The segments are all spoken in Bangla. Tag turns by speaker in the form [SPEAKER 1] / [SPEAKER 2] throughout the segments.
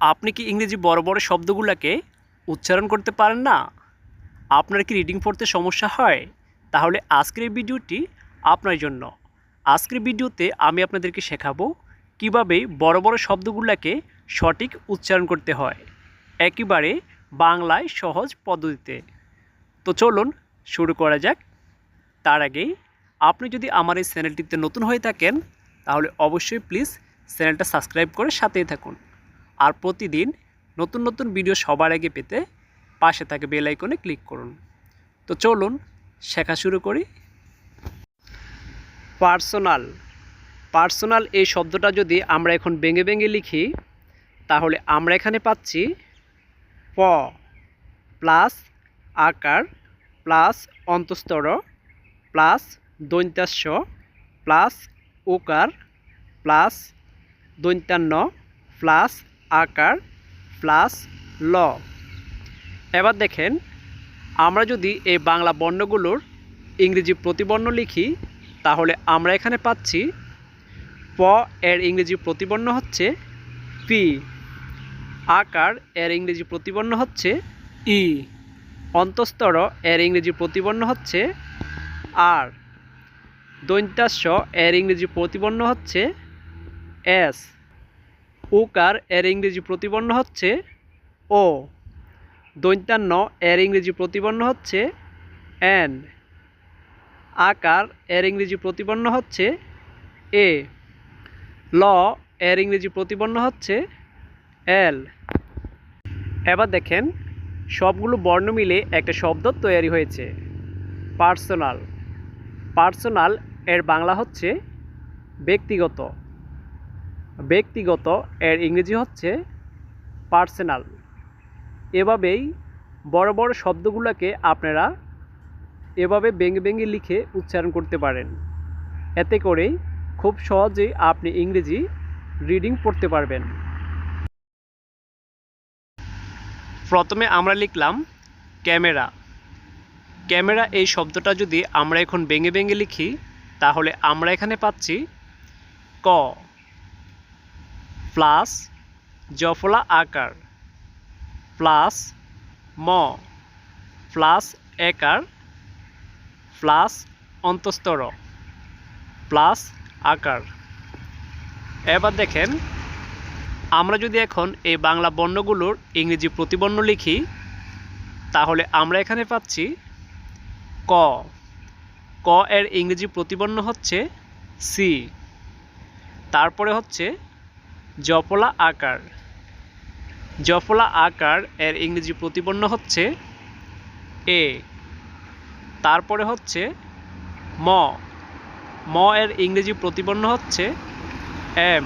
[SPEAKER 1] আপনি কি ইংরেজি বড় বড় শব্দগুলোকে উচ্চারণ করতে পারেন না? আপনার কি রিডিং পড়তে সমস্যা হয়? তাহলে আজকের ভিডিওটি আপনার জন্য। আজকের ভিডিওতে আমি আপনাদেরকে শেখাবো কীভাবে বড় বড় শব্দগুলোকে সঠিক উচ্চারণ করতে হয়। একেবারে বাংলায় সহজ পদ্ধতিতে। তো চলুন শুরু করা যাক। তার আগেই আপনি যদি আমার এই চ্যানেলটিতে নতুন হয়ে থাকেন, তাহলে অবশ্যই প্লিজ চ্যানেলটা সাবস্ক্রাইব করে সাথেই থাকুন। আর প্রতিদিন নতুন নতুন ভিডিও সবার আগে পেতে পাশে থাকে বেল আইকনে ক্লিক করুন। তো চলুন, শেখা শুরু করি। পার্সোনাল পার্সোনাল এই শব্দটা যদি আমরা এখন ভেঙে ভেঙে লিখি, তাহলে আমরা এখানে পাচ্ছি প প্লাস আকার প্লাস অন্তস্তর প্লাস দৈন্তাস্য প্লাস ওকার প্লাস দৈন্তান্ন প্লাস আকার প্লাস ল। এবার দেখেন, আমরা যদি এই বাংলা বর্ণগুলোর ইংরেজি প্রতিবর্ণ লিখি, তাহলে আমরা এখানে পাচ্ছি প এর ইংরেজি প্রতিবর্ণ হচ্ছে পি। আকার এর ইংরেজি প্রতিবর্ণ হচ্ছে ই। অন্তস্তর এর ইংরেজি প্রতিবর্ণ হচ্ছে আর। দৈন্তাস্য এর ইংরেজি প্রতিবর্ণ হচ্ছে এস। উকার এর ইংরেজি প্রতিবর্ণ হচ্ছে ও। দৈন্তান্ন এর ইংরেজি প্রতিবর্ণ হচ্ছে এন। আকার এর ইংরেজি প্রতিবর্ণ হচ্ছে এ। ল এর ইংরেজি প্রতিবর্ণ হচ্ছে এল। এবার দেখেন, সবগুলো বর্ণ মিলে একটা শব্দ তৈরি হয়েছে, পার্সোনাল। পার্সোনাল এর বাংলা হচ্ছে ব্যক্তিগত। ব্যক্তিগত এর ইংরেজি হচ্ছে পার্সোনাল। এভাবেই বড় বড় শব্দগুলোকে আপনারা এভাবে বেঙ্গে বেঙ্গে লিখে উচ্চারণ করতে পারেন। এতে করেই খুব সহজেই আপনি ইংরেজি রিডিং পড়তে পারবেন। প্রথমে আমরা লিখলাম ক্যামেরা। ক্যামেরা এই শব্দটা যদি আমরা এখন বেঙ্গে বেঙ্গে লিখি, তাহলে আমরা এখানে পাচ্ছি ক। প্লাস জফলা আকার প্লাস ম প্লাস একার প্লাস অন্তস্তর প্লাস আকার। এবার দেখেন, আমরা যদি এখন এই বাংলা বর্ণগুলোর ইংরেজি প্রতিবর্ণ লিখি, তাহলে আমরা এখানে পাচ্ছি ক। ক এর ইংরেজি প্রতিবর্ণ হচ্ছে সি। তারপরে হচ্ছে জপলা আকার। জফলা আকার এর ইংরেজি প্রতিপন্ন হচ্ছে এ। তারপরে হচ্ছে ম। ম এর ইংরেজি প্রতিপন্ন হচ্ছে এম।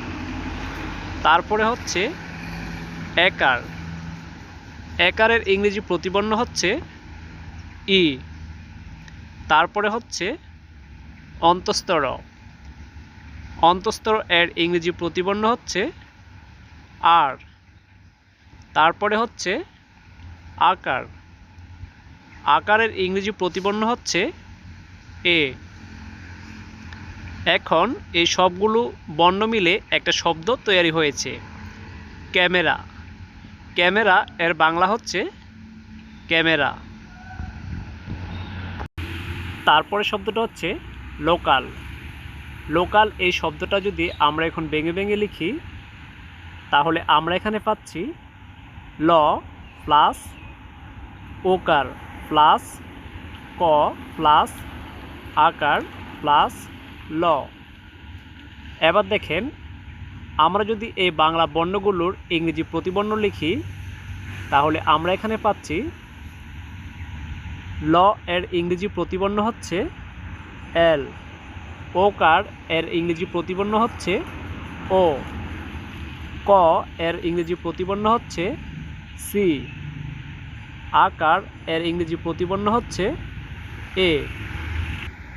[SPEAKER 1] তারপরে হচ্ছে একার। একারের ইংরেজি প্রতিপন্ন হচ্ছে ই। তারপরে হচ্ছে অন্তস্তর। অন্তস্তর এর ইংরেজি প্রতিপন্ন হচ্ছে আর। তারপরে হচ্ছে আকার। আকারের ইংরেজি প্রতিপন্ন হচ্ছে এ এখন এই সবগুলো বর্ণ মিলে একটা শব্দ তৈরি হয়েছে। ক্যামেরা। ক্যামেরা, এর বাংলা হচ্ছে ক্যামেরা। তারপরে শব্দটা হচ্ছে লোকাল। লোকাল এই শব্দটা যদি আমরা এখন ভেঙে ভেঙে লিখি তাহলে আমরা এখানে পাচ্ছি ল প্লাস ওকার প্লাস ক প্লাস আকার প্লাস ল। এবার দেখেন, আমরা যদি এই বাংলা বর্ণগুলোর ইংরেজি প্রতিবর্ণ লিখি, তাহলে আমরা এখানে পাচ্ছি ল এর ইংরেজি প্রতিবর্ণ হচ্ছে এল, ওকার এর ইংরেজি প্রতিবর্ণ হচ্ছে ও। ক এর ইংরেজি প্রতিবর্ণ হচ্ছে সি আকার এর ইংরেজি প্রতিবর্ণ হচ্ছে এ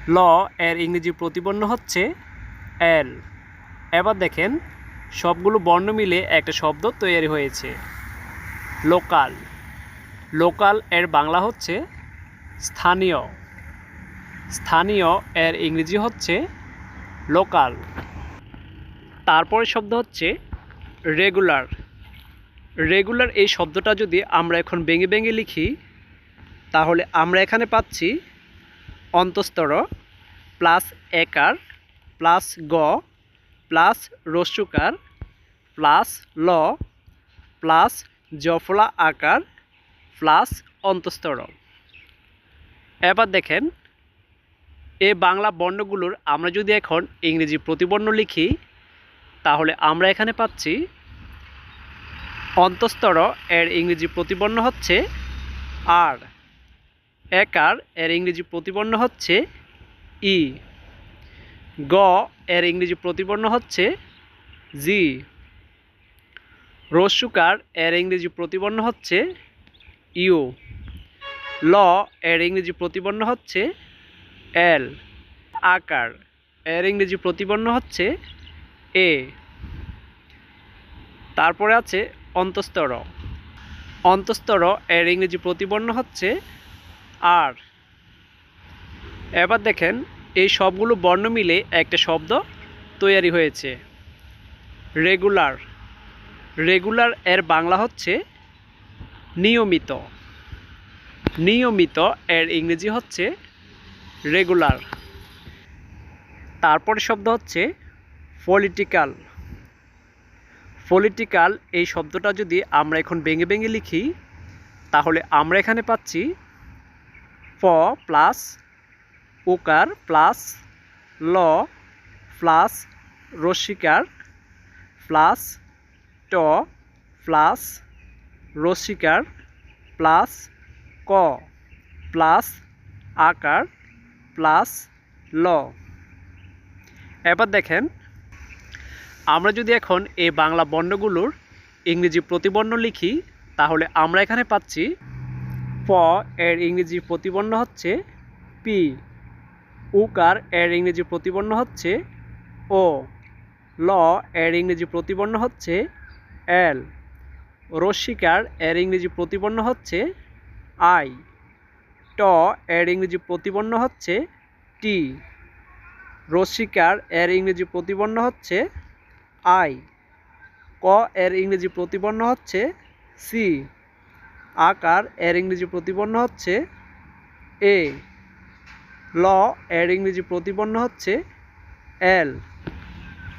[SPEAKER 1] ল এর ইংরেজি প্রতিবর্ণ হচ্ছে এল এবার দেখেন, সবগুলো বর্ণ মিলে একটা শব্দ তৈরি হয়েছে। লোকাল। লোকাল এর বাংলা হচ্ছে স্থানীয়। স্থানীয় এর ইংরেজি হচ্ছে লোকাল। তারপরে শব্দ হচ্ছে রেগুলার রেগুলার এই শব্দটা যদি আমরা এখন ভেঙে ভেঙে লিখি, তাহলে আমরা এখানে পাচ্ছি অন্তস্তর প্লাস একার প্লাস গ প্লাস রস্যুকার প্লাস ল প্লাস জফলা আকার প্লাস অন্তস্তর। এবার দেখেন এই বাংলা বর্ণগুলোর আমরা যদি এখন ইংরেজি প্রতিবর্ণ লিখি, তাহলে আমরা এখানে পাচ্ছি অন্তস্তর এর ইংরেজি প্রতিবর্ণ হচ্ছে আর। একার এর ইংরেজি প্রতিবর্ণ হচ্ছে ই। গ এর ইংরেজি প্রতিবর্ণ হচ্ছে জি। রস্যুকার এর ইংরেজি প্রতিবর্ণ হচ্ছে ইউ। ল এর ইংরেজি প্রতিবর্ণ হচ্ছে এল। আকার এর ইংরেজি প্রতিবর্ণ হচ্ছে এ। তারপরে আছে অন্তস্তর। অন্তস্তর এর ইংরেজি প্রতিবর্ণ হচ্ছে আর। এবার দেখেন, এই সবগুলো বর্ণ মিলে একটা শব্দ তৈরি হয়েছে। রেগুলার। রেগুলার এর বাংলা হচ্ছে নিয়মিত। নিয়মিত এর ইংরেজি হচ্ছে রেগুলার। তারপরে শব্দ হচ্ছে পলিটিক্যাল। পলিটিক্যাল এই শব্দটা যদি আমরা এখন ভেঙে ভেঙে লিখি, তাহলে আমরা এখানে পাচ্ছি প প্লাস ওকার প্লাস ল প্লাস রসিকার প্লাস ট প্লাস রসিকার প্লাস ক প্লাস আকার প্লাস ল। এবার দেখেন আমরা যদি এখন এই বাংলা বর্ণগুলোর ইংরেজি প্রতিবর্ণ লিখি, তাহলে আমরা এখানে পাচ্ছি প এর ইংরেজি প্রতিবর্ণ হচ্ছে পি। উকার এর ইংরেজি প্রতিবর্ণ হচ্ছে ও। ল এর ইংরেজি প্রতিবর্ণ হচ্ছে এল। রস্যিকার এর ইংরেজি প্রতিবর্ণ হচ্ছে আই। ট এর ইংরেজি প্রতিবর্ণ হচ্ছে টি। রস্যিকার এর ইংরেজি প্রতিবর্ণ হচ্ছে আই। ক এর ইংরেজি প্রতিবর্ণ হচ্ছে সি। আকার এর ইংরেজি প্রতিবর্ণ হচ্ছে এ। ল এর ইংরেজি প্রতিবর্ণ হচ্ছে এল।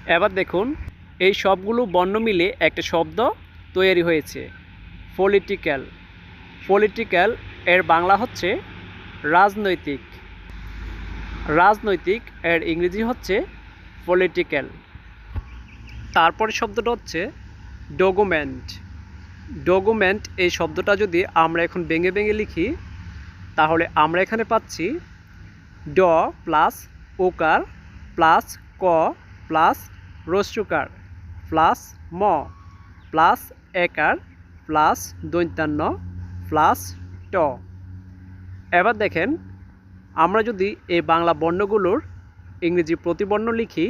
[SPEAKER 1] এবার দেখুন, এই সবগুলো বর্ণ মিলে একটা শব্দ তৈরি হয়েছে পলিটিক্যাল পলিটিক্যাল এর বাংলা হচ্ছে রাজনৈতিক। রাজনৈতিক এর ইংরেজি হচ্ছে পলিটিক্যাল তারপরে শব্দটা হচ্ছে ডকুমেন্ট। ডকুমেন্ট এই শব্দটা যদি আমরা এখন ভেঙে ভেঙে লিখি, তাহলে আমরা এখানে পাচ্ছি ড প্লাস ওকার প্লাস ক প্লাস রস্যুকার প্লাস ম প্লাস একার প্লাস দৈন্তান্ন প্লাস ট। এবার দেখেন, আমরা যদি এই বাংলা বর্ণগুলোর ইংরেজি প্রতিবর্ণ লিখি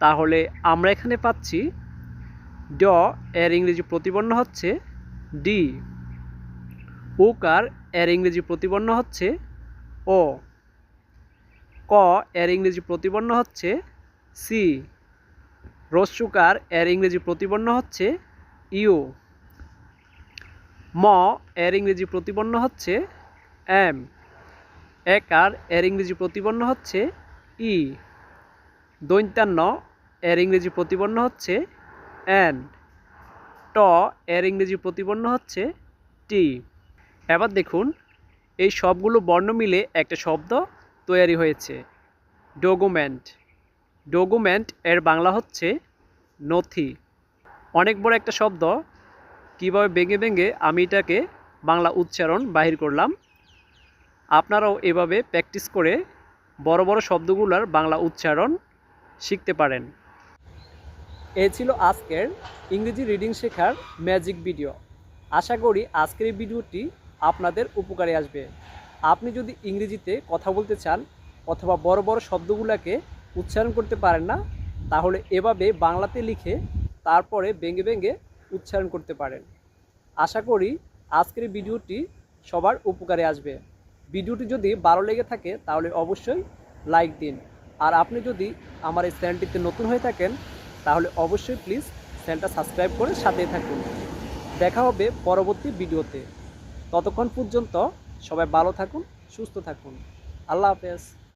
[SPEAKER 1] তাহলে আমরা এখানে পাচ্ছি ড এর ইংরেজি প্রতিবর্ণ হচ্ছে ডি উকার এর ইংরেজি প্রতিবর্ণ হচ্ছে ও ক এর ইংরেজি প্রতিবর্ণ হচ্ছে সি রস্যুকার এর ইংরেজি প্রতিবর্ণ হচ্ছে ইউ ম এর ইংরেজি প্রতিবর্ণ হচ্ছে এম একার এর ইংরেজি প্রতিবর্ণ হচ্ছে ই দৈন্তান্ন এর ইংরেজি প্রতিবর্ণ হচ্ছে এন ট এর ইংরেজি প্রতিবর্ণ হচ্ছে টি। এবার দেখুন, এই সবগুলো বর্ণ মিলে একটা শব্দ তৈরি হয়েছে। ডকুমেন্ট ডকুমেন্ট এর বাংলা হচ্ছে নথি। অনেক বড় একটা শব্দ। কীভাবে ভেঙে ভেঙে আমি এটাকে বাংলা উচ্চারণ বাহির করলাম? আপনারাও এভাবে প্র্যাকটিস করে বড় বড় শব্দগুলোর বাংলা উচ্চারণ শিখতে পারেন। এ ছিল আজকের ইংরেজি রিডিং শেখার ম্যাজিক ভিডিও। আশা করি আজকের এই ভিডিওটি আপনাদের উপকারে আসবে। আপনি যদি ইংরেজিতে কথা বলতে চান অথবা বড় বড় শব্দগুলোকে উচ্চারণ করতে পারেন না, তাহলে এভাবে বাংলাতে লিখে তারপরে ভেঙে ভেঙে উচ্চারণ করতে পারেন। আশা করি আজকের ভিডিওটি সবার উপকারে আসবে। ভিডিওটি যদি ভালো লেগে থাকে, তাহলে অবশ্যই লাইক দিন। আর আপনি যদি আমার এই চ্যানেলটিতে নতুন হয়ে থাকেন তাহলে অবশ্যই প্লিজ চ্যানেলটা সাবস্ক্রাইব করে সাথেই থাকুন। দেখা হবে পরবর্তী ভিডিওতে। ততক্ষণ পর্যন্ত সবাই ভালো থাকুন, সুস্থ থাকুন। আল্লাহ হাফেজ।